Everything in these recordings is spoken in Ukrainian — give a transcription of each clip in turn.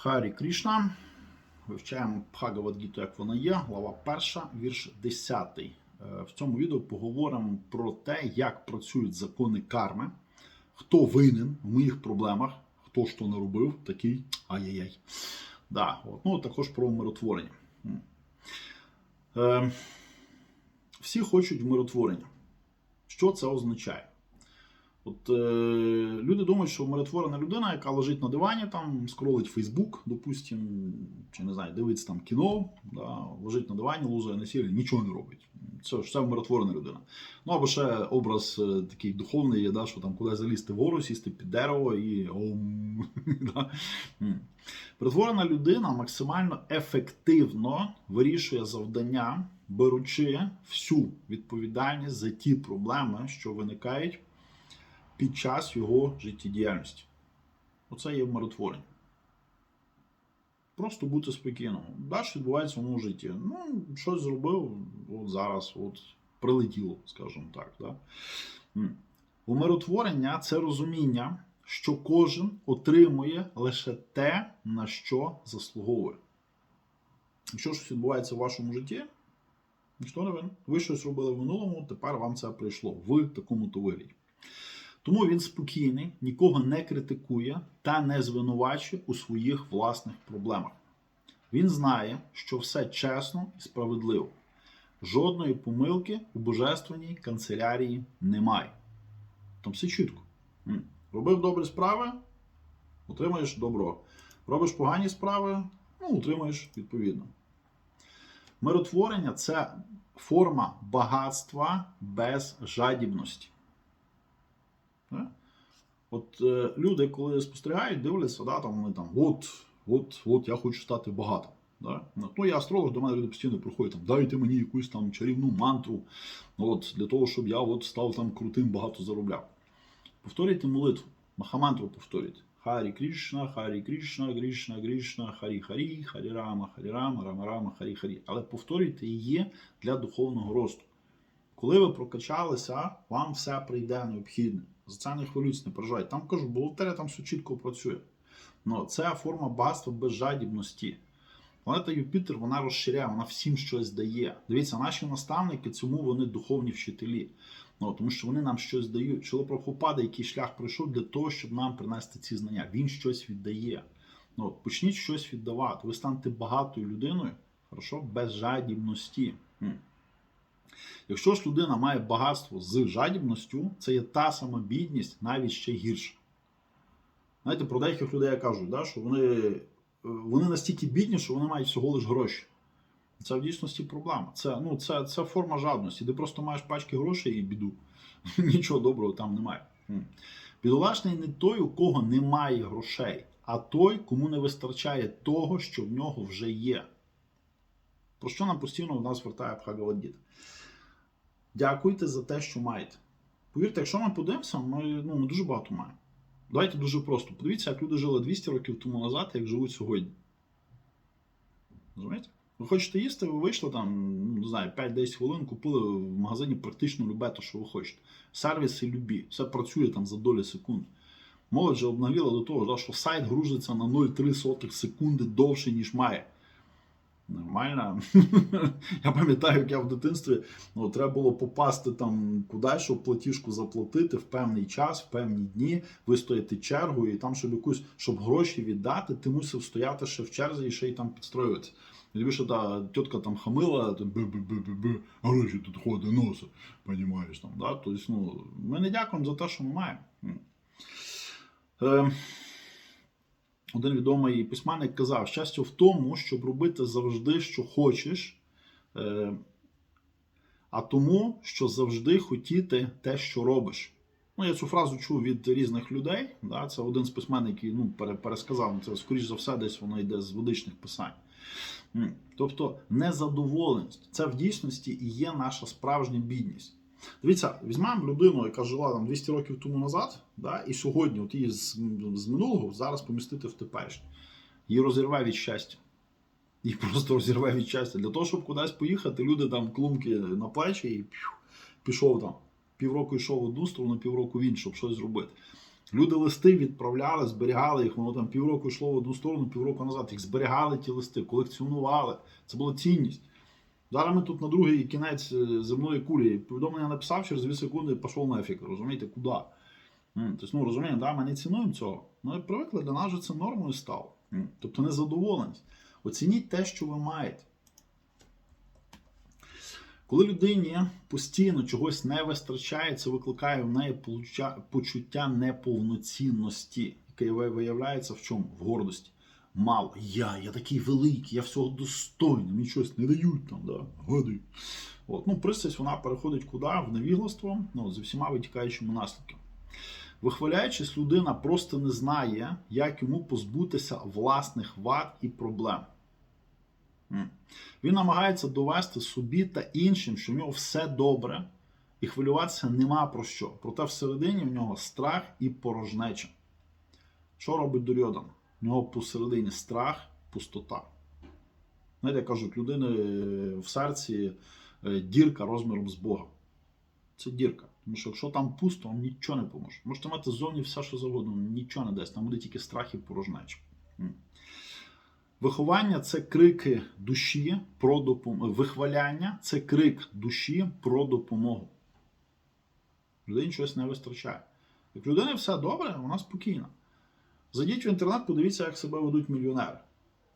Харі Крішна. Вивчаємо Бхагавадгіту, як вона є, глава 1, вірш 10. Е, В цьому відео поговоримо про те, як працюють закони карми, хто винен в моїх проблемах, хто що не робив, такий ай-яй-яй. Да, от. Ну, також про миротворення. Е, всі хочуть миротворення. Що це означає? От е, люди думають, що миротворена людина, яка лежить на дивані, там скролить Фейсбук, допустим, чи не знаю, дивиться там кіно, да, лежить на дивані, лузає на сілі, нічого не робить. Це ж це миротворена людина. Ну або ще образ е, такий духовний є, да, що там кудись залізти вгору, сісти під дерево і ом. М. Людина максимально ефективно вирішує завдання, беручи всю відповідальність за ті проблеми, що виникають під час його життєдіяльності. Оце є миротворення. Просто бути спокійним. Далі відбувається в моєму житті. Ну, щось зробив, от зараз от прилетіло, скажімо так. Да? Умиротворення це розуміння, що кожен отримує лише те, на що заслуговує. Якщо щось відбувається в вашому житті, ніхто не винен. Ви щось робили в минулому, тепер вам це прийшло в такому-то вигляді. Тому він спокійний, нікого не критикує та не звинувачує у своїх власних проблемах. Він знає, що все чесно і справедливо. Жодної помилки у божественній канцелярії немає. Там все чітко. Робив добрі справи, отримаєш добро. Робиш погані справи, ну, отримаєш відповідно. Миротворення це форма багатства без жадібності. Да? От е, люди, коли спостерігають, дивляться, да, там вони там, от, от, от я хочу стати багатим. Да? Ну, я астролог, до мене люди постійно приходять, там, дайте мені якусь там чарівну мантру, от, для того, щоб я от, став там крутим, багато заробляв. Повторюйте молитву, махамантру повторюйте. Харі Крішна, Харі Крішна, Крішна, Крішна, Харі Харі, Харі Рама, Харі Рама, Рама Рама, Харі Харі. Але повторюйте її для духовного росту. Коли ви прокачалися, вам все прийде необхідне. За це не хвилюйтесь, не переживайте. Там кажу, бухгалтерія там все чітко працює. Ну, це форма багатства без жадібності. Планета Юпітер вона розширяє, вона всім щось дає. Дивіться, наші наставники, цьому вони духовні вчителі. Ну, тому що вони нам щось дають. Чоло Прабхупада, який шлях пройшов для того, щоб нам принести ці знання. Він щось віддає. Ну, почніть щось віддавати. Ви станете багатою людиною, хорошо? без жадібності. Якщо ж людина має багатство з жадібністю, це є та сама бідність, навіть ще гірша. Знаєте, про деяких людей я кажу, да, що вони, е, вони настільки бідні, що вони мають всього лиш гроші. Це в дійсності проблема. Це, ну, це, це форма жадності. Ти просто маєш пачки грошей і біду. Нічого доброго там немає. М. Бідолашний не той, у кого немає грошей, а той, кому не вистачає того, що в нього вже є. Про що нам постійно в нас звертає Бхагавадгіта? Дякуйте за те, що маєте. Повірте, якщо ми подивимося, ми, ну, ми дуже багато маємо. Давайте дуже просто. Подивіться, як люди жили 200 років тому назад, як живуть сьогодні. Розумієте? Ви хочете їсти, ви вийшли там, не знаю, 5-10 хвилин, купили в магазині практично любе те, що ви хочете. Сервіси любі, все працює там за долі секунд. Молодь же обнагліла до того, що сайт грузиться на 0,3 секунди довше, ніж має. Нормально. Я пам'ятаю, як я в дитинстві ну, треба було попасти там кудись, щоб платіжку заплатити в певний час, в певні дні, вистояти чергу, і там, щоб якусь, щоб гроші віддати, ти мусив стояти ще в черзі і ще й там підстроюватися. Тобі що та тітка там хамила, б-б-б-б-б, гроші тут ходить, носа, понімаєш там. Да? Тобто, ну, ми не дякуємо за те, що ми маємо. Е, один відомий письменник казав: щастя в тому, щоб робити завжди, що хочеш, е, а тому, що завжди хотіти те, що робиш. Ну, я цю фразу чув від різних людей. Да? Це один з письменників ну, пересказав. Це, скоріш за все, десь воно йде з ведичних писань. Тобто, незадоволеність це в дійсності і є наша справжня бідність. Дивіться, візьмемо людину, яка жила там 200 років тому назад, да, і сьогодні от її з, з минулого зараз помістити в теперішнє. Її розірве від щастя. Їх просто розірве від щастя. Для того, щоб кудись поїхати, люди там клумки на плечі і п'ю, пішов там. Півроку йшов в одну сторону, півроку в іншу, щоб щось зробити. Люди листи відправляли, зберігали їх, воно там півроку йшло в одну сторону, півроку назад. Їх зберігали ті листи, колекціонували. Це була цінність. Зараз ми тут на другий кінець е, земної кулі. Повідомлення написав через 2 секунди пішов нафіг. Розумієте, куди? Тобто, ну розуміємо, да, ми не цінуємо цього. Ми привикли, для нас же це нормою стало. Тобто незадоволеність. Оцініть те, що ви маєте. Коли людині постійно чогось не вистачає, це викликає в неї почуття неповноцінності, яке виявляється в чому? В гордості. Мало. Я, я такий великий, я всього достойний, мені щось не дають там, да, гадають. От. Ну, пристрасть вона переходить куди? В невігластво, ну, зі всіма витікаючими наслідками. Вихваляючись, людина просто не знає, як йому позбутися власних вад і проблем. Він намагається довести собі та іншим, що в нього все добре, і хвилюватися нема про що. Проте всередині в нього страх і порожнеча. Що робить Дурьодан? В нього посередині страх, пустота. Знаєте, кажуть, людини е, в серці е, дірка розміром з Бога. Це дірка. Тому що якщо там пусто, вам нічого не поможе. Можете мати ззовні все, що завгодно, нічого не дасть. Там буде тільки страх і порожнеча. Виховання це крики душі про допомогу. Вихваляння це крик душі про допомогу. Людині щось не вистачає. Як людини все добре, вона спокійна. Зайдіть в інтернет, подивіться, як себе ведуть мільйонери.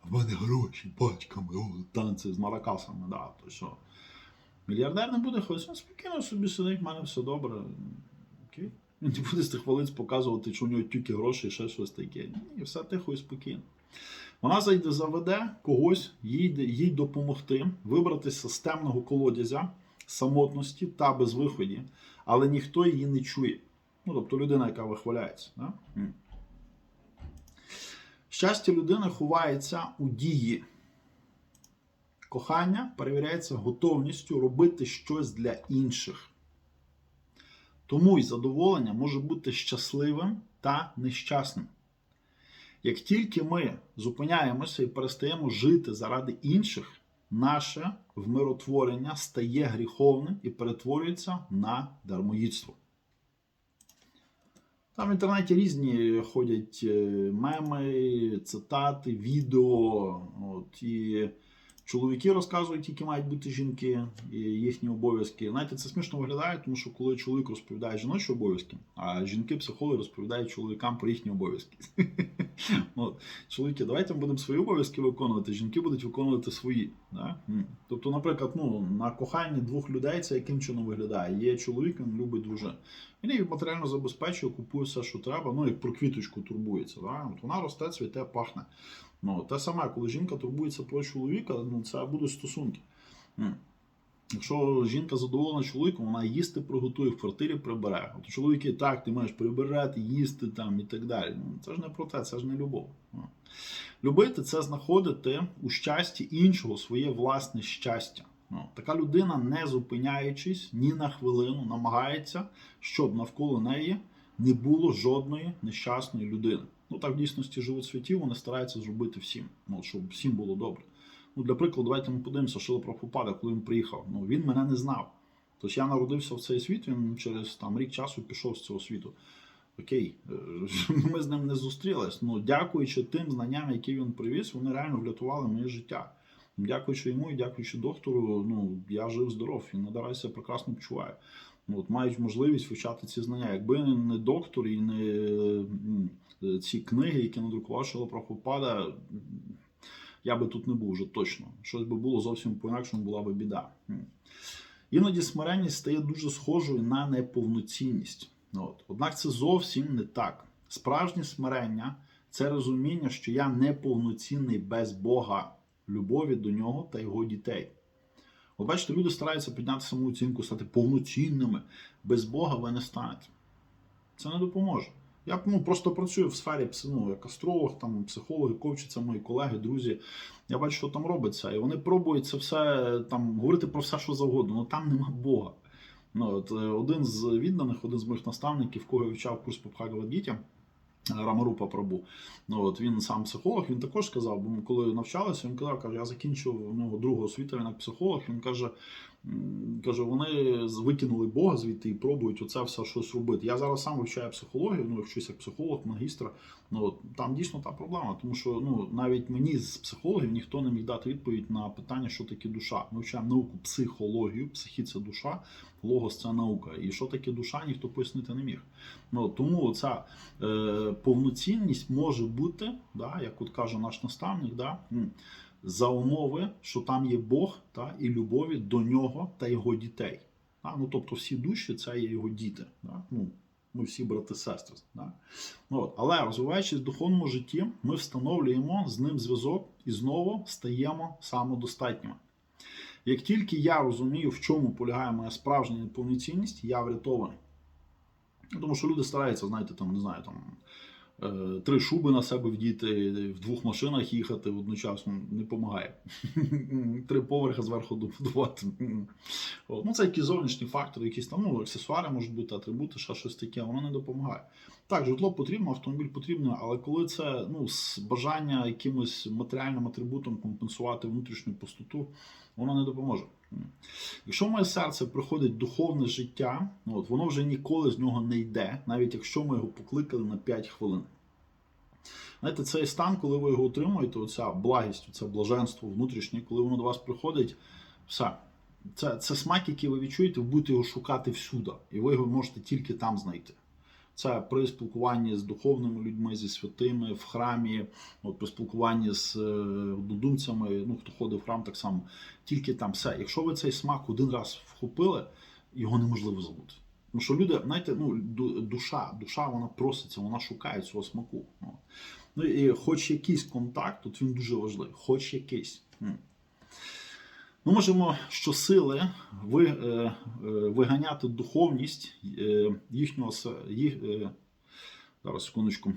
В мене гроші пачками, о, танці з маракасами, да, то що. Мільярдер не буде ходити, він спокійно собі сидить, в мене все добре. Окей. Він не буде з тих хвилиць показувати, що у нього тільки гроші і ще щось таке. Ні, все тихо і спокійно. Вона зайде, заведе когось, їй, їй допомогти вибратися з темного колодязя, самотності та безвиході, але ніхто її не чує. Ну, тобто людина, яка вихваляється. Да? Щастя людини ховається у дії. Кохання перевіряється готовністю робити щось для інших. Тому й задоволення може бути щасливим та нещасним. Як тільки ми зупиняємося і перестаємо жити заради інших, наше вмиротворення стає гріховним і перетворюється на дармоїдство. Там в інтернеті різні ходять е, меми, цитати, відео. От, і чоловіки розказують, які мають бути жінки, і їхні обов'язки. Знаєте, це смішно виглядає, тому що коли чоловік розповідає жіночі обов'язки, а жінки-психологи розповідають чоловікам про їхні обов'язки. Чоловіки, давайте ми будемо свої обов'язки виконувати, жінки будуть виконувати свої. Тобто, наприклад, ну, на коханні двох людей це яким чином виглядає? Є чоловік, він любить дружину. Він її матеріально забезпечує, купує все, що треба, ну як про квіточку турбується. Вона росте, цвіте, пахне. Ну, те саме, коли жінка турбується про чоловіка, ну це будуть стосунки. Якщо жінка задоволена чоловіком, вона їсти приготує, в квартирі прибере. От чоловіки так, ти маєш прибирати, їсти там і так далі. Ну, це ж не про те, це ж не любов. Любити це знаходити у щасті іншого своє власне щастя. Ну, така людина, не зупиняючись ні на хвилину, намагається, щоб навколо неї не було жодної нещасної людини. Ну так в дійсності живуть святі, вони стараються зробити всім, ну, щоб всім було добре. Ну, для прикладу, давайте ми подивимося, що про Попада, коли він приїхав. Ну, він мене не знав. Тобто я народився в цей світ, він через там, рік часу пішов з цього світу. Окей, е, ми з ним не зустрілись. Ну, дякуючи тим знанням, які він привіз, вони реально врятували моє життя. Дякуючи йому і дякуючи доктору, ну, я жив здоров і надарай прекрасно почуваю. Ну, от, мають можливість вивчати ці знання. Якби не доктор і не ці книги, які надрукував Шила Прабхупада, я би тут не був вже точно. Щось би було зовсім по-інакшому, була би біда. Іноді смиренність стає дуже схожою на неповноцінність. От. Однак це зовсім не так. Справжнє смирення це розуміння, що я неповноцінний без Бога, любові до нього та його дітей. От бачите, люди стараються підняти самооцінку, стати повноцінними. Без Бога ви не станете. Це не допоможе. Я ну, просто працюю в сфері ну, як астролог, там, психологи, коучі, це мої колеги, друзі. Я бачу, що там робиться. І вони пробують це все там говорити про все, що завгодно, але там нема Бога. Ну, от, е, один з відданих, один з моїх наставників, кого я вивчав курс по Бхагавадгіті, Рамарупа Прабу. Ну, от він сам психолог, він також сказав, бо ми коли навчалися, він казав, каже, я закінчив у нього другу освіту, він як психолог, він каже, каже, вони викинули Бога звідти і пробують оце все щось робити. Я зараз сам вивчаю психологію, ну, вчуся як психолог, магістр. Ну, там дійсно та проблема, тому що ну, навіть мені з психологів ніхто не міг дати відповідь на питання, що таке душа. Ми вчаємо науку психологію, психі це душа, логос це наука. І що таке душа, ніхто пояснити не міг. Ну, тому ця е, повноцінність може бути, да, як от каже наш наставник, да, за умови, що там є Бог та, і любові до нього та його дітей. Да? Ну, тобто всі душі це є його діти. Да? Ну, ми всі брати сестри. Да? Ну, от. Але розвиваючись в духовному житті, ми встановлюємо з ним зв'язок і знову стаємо самодостатніми. Як тільки я розумію, в чому полягає моя справжня повноцінність, я врятований. Тому що люди стараються, знаєте, там, не знаю, там. Е, Три шуби на себе вдіти, в двох машинах їхати одночасно не допомагає. Три поверхи зверху будувати. От. Ну, це якісь зовнішні фактори, якісь там ну, аксесуари можуть бути, атрибути, ще щось таке, воно не допомагає. Так, житло потрібно, автомобіль потрібно, але коли це ну, бажання якимось матеріальним атрибутом компенсувати внутрішню пустоту, воно не допоможе. Якщо моє серце приходить духовне життя, ну, от, воно вже ніколи з нього не йде, навіть якщо ми його покликали на 5 хвилин. Знаєте, цей стан, коли ви його отримуєте, оця благість, це блаженство внутрішнє, коли воно до вас приходить, все. Це, це смак, який ви відчуєте, ви будете його шукати всюди, і ви його можете тільки там знайти. Це при спілкуванні з духовними людьми, зі святими, в храмі, от при спілкуванні з е, однодумцями, ну хто ходить в храм, так само. Тільки там все. Якщо ви цей смак один раз вхопили, його неможливо забути. Тому що люди, знаєте, ну, душа, душа вона проситься, вона шукає цього смаку. Ну і хоч якийсь контакт, тут він дуже важливий, хоч якийсь. Ми можемо щосили е, е, виганяти духовність е, їхнього їх, зараз секундочку.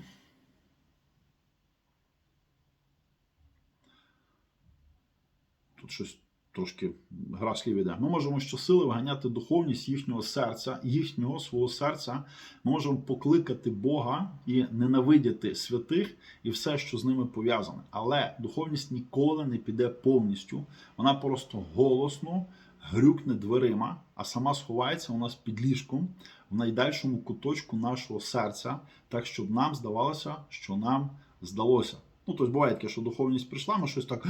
Тут щось трошки гра слів іде. Ми можемо щосили виганяти духовність їхнього серця, їхнього свого серця. Ми можемо покликати Бога і ненавидіти святих і все, що з ними пов'язане. Але духовність ніколи не піде повністю. Вона просто голосно грюкне дверима, а сама сховається у нас під ліжком в найдальшому куточку нашого серця, так щоб нам здавалося, що нам здалося. Ну, тобто буває таке, що духовність прийшла, ми щось так.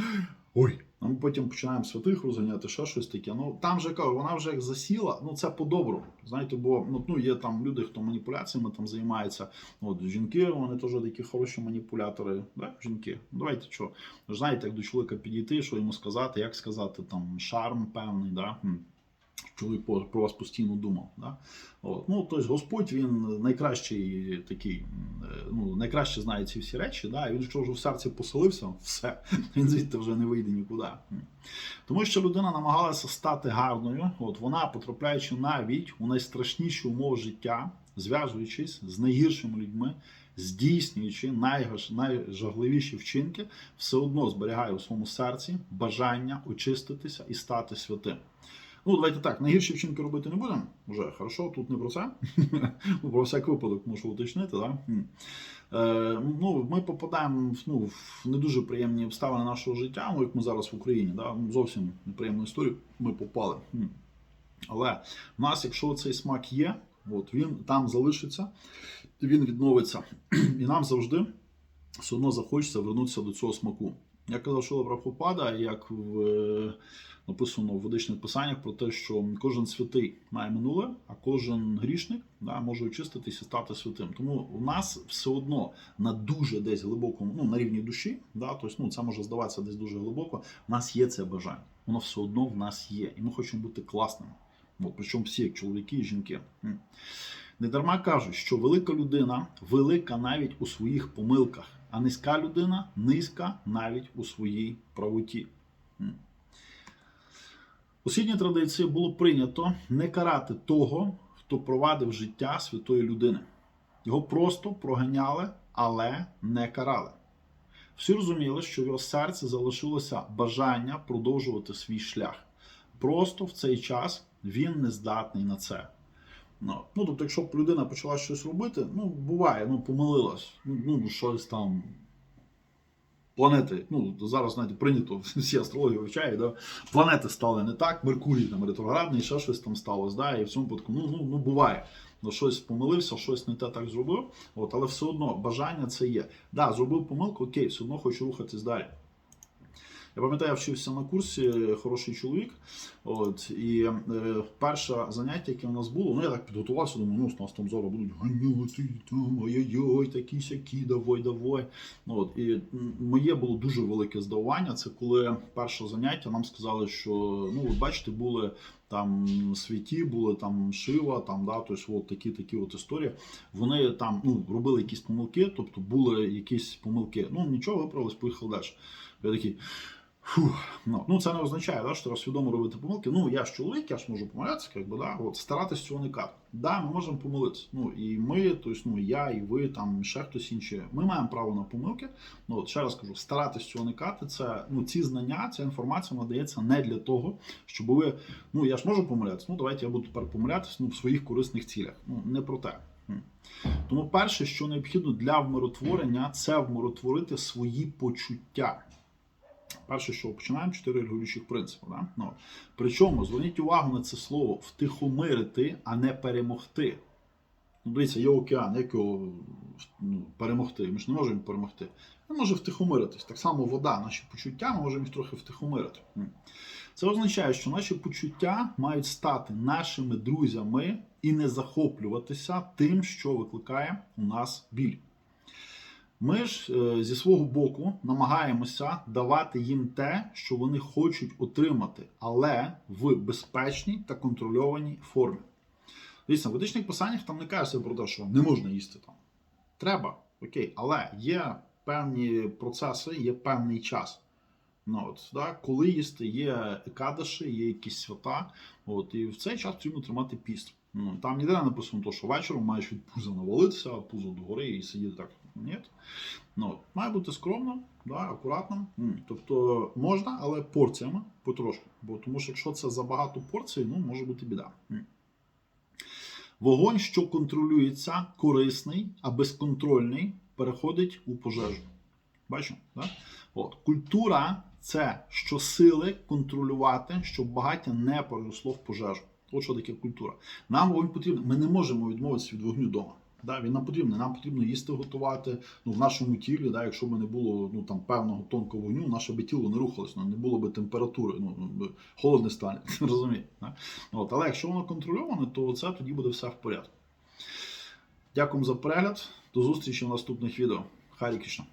Ой, а ми потім починаємо святих розганяти, ще щось таке. Ну там же кажу, вона вже як засіла, ну це по-доброму. Знаєте, бо ну, ну, є там люди, хто маніпуляціями там займається. От жінки, вони теж такі хороші маніпулятори. Да? Жінки. Давайте що. Знаєте, як до чоловіка підійти, що йому сказати, як сказати, там шарм певний, да? Чоловік про вас постійно думав. Да? От. Ну, тобто Господь він найкращий такий, е, ну, найкраще знає ці всі речі. Да? Він, якщо вже в серці поселився, все, він звідти вже не вийде нікуди. Тому що людина намагалася стати гарною, от вона, потрапляючи навіть у найстрашніші умови життя, зв'язуючись з найгіршими людьми, здійснюючи найжахливіші вчинки, все одно зберігає у своєму серці бажання очиститися і стати святим. Ну, давайте так, найгірші вчинки робити не будемо. Вже хорошо, тут не про це. про всяк випадок мушу уточнити. Да? Е, ну, ми попадаємо ну, в не дуже приємні обставини нашого життя, ну, як ми зараз в Україні. Да? Ну, Зовсім неприємну історію ми попали. Але в нас, якщо цей смак є, от, він там залишиться, він відновиться. І нам завжди все одно захочеться вернутися до цього смаку. Я казав, що Прабхупада, як в, е, написано в ведичних писаннях про те, що кожен святий має минуле, а кожен грішник да, може очиститися і стати святим. Тому у нас все одно на дуже десь глибокому, ну на рівні душі, да, тобто, ну, це може здаватися десь дуже глибоко. У нас є це бажання. Воно все одно в нас є. І ми хочемо бути класними. От, причому всі, як чоловіки і жінки. М. Недарма кажуть, що велика людина велика навіть у своїх помилках, а низька людина низька навіть у своїй правоті. У східній традиції було прийнято не карати того, хто провадив життя святої людини. Його просто проганяли, але не карали. Всі розуміли, що в його серці залишилося бажання продовжувати свій шлях. Просто в цей час він не здатний на це. Ну, ну, тобто, якщо б людина почала щось робити, ну, буває, ну, помилилась, ну, ну щось там. Планети, ну зараз знаєте, прийнято всі астрологи вивчають, да? планети стали не так, Меркурій там ретроградний, ще щось там сталося, да? і в цьому випадку, ну, ну, ну буває. Ну, щось помилився, щось не те так зробив, от, але все одно бажання це є. Да, зробив помилку, окей, все одно хочу рухатись далі. Я пам'ятаю, я вчився на курсі хороший чоловік. От, і е, перше заняття, яке у нас було, ну я так підготувався, думаю, ну, нас там зараз будуть ганяти, там, ой-ой-ой, такі сякі, давай, давай. Ну, От, і моє було дуже велике здивування. Це коли перше заняття нам сказали, що ну, от бачите, були там святі, були там Шива, там, да, тобто от такі такі от історії. Вони там ну, робили якісь помилки, тобто були якісь помилки. Ну нічого, виправились, поїхали далі. Я такий. Фух, ну, ну це не означає, да, що свідомо робити помилки. Ну, я ж чоловік, я ж можу помилятися, як би, да, от, старатись цього уникати. Да, ми можемо помилитися. Ну, і ми, тобто, ну, я, і ви, там, ще хтось інший, ми маємо право на помилки. Ну, от, ще раз кажу, старатись цього уникати, це, ну, ці знання, ця інформація надається не для того, щоб ви, ну, я ж можу помилятися, ну, давайте я буду тепер помилятися ну, в своїх корисних цілях. Ну, не про те. Тому перше, що необхідно для вмиротворення, це вмиротворити свої почуття. Перше, що починаємо, чотири регулюючих принципи. Да? Ну, причому зверніть увагу на це слово втихомирити, а не перемогти. Ну, дивіться, є океан, як його ну, перемогти. Ми ж не можемо перемогти. Він може втихомиритись. Так само вода, наші почуття, ми можемо їх трохи втихомирити. Це означає, що наші почуття мають стати нашими друзями і не захоплюватися тим, що викликає у нас біль. Ми ж е, зі свого боку намагаємося давати їм те, що вони хочуть отримати, але в безпечній та контрольованій формі. Дивіться, в ведичних писаннях там не кажеться про те, що не можна їсти там. Треба, окей, але є певні процеси, є певний час. Ну, от, да, коли їсти, є екадаші, є якісь свята, от, і в цей час потрібно тримати піст. Ну, там ніде не написано, то, що вечором маєш від пуза навалитися, пузо догори і сидіти так. Ні. Ну, має бути скромно, да, акуратно. Тобто можна, але порціями потрошку. Бо тому що якщо це забагато порцій, ну може бути біда. Вогонь, що контролюється, корисний, а безконтрольний, переходить у пожежу. Бачимо? Да? От. Культура це щосили контролювати, щоб багаття не переросло в пожежу. От що таке культура. Нам вогонь потрібен. Ми не можемо відмовитися від вогню вдома. Да, він нам потрібний. Нам потрібно їсти готувати. Ну, в нашому тілі, да, якщо б не було ну, там, певного тонкого вогню, наше би тіло не рухалося, ну, не було б температури, ну, ну, холодне стане. Розумієте? Да? Але якщо воно контрольоване, то це тоді буде все в порядку. Дякую за перегляд. До зустрічі в наступних відео. Харі Кришна.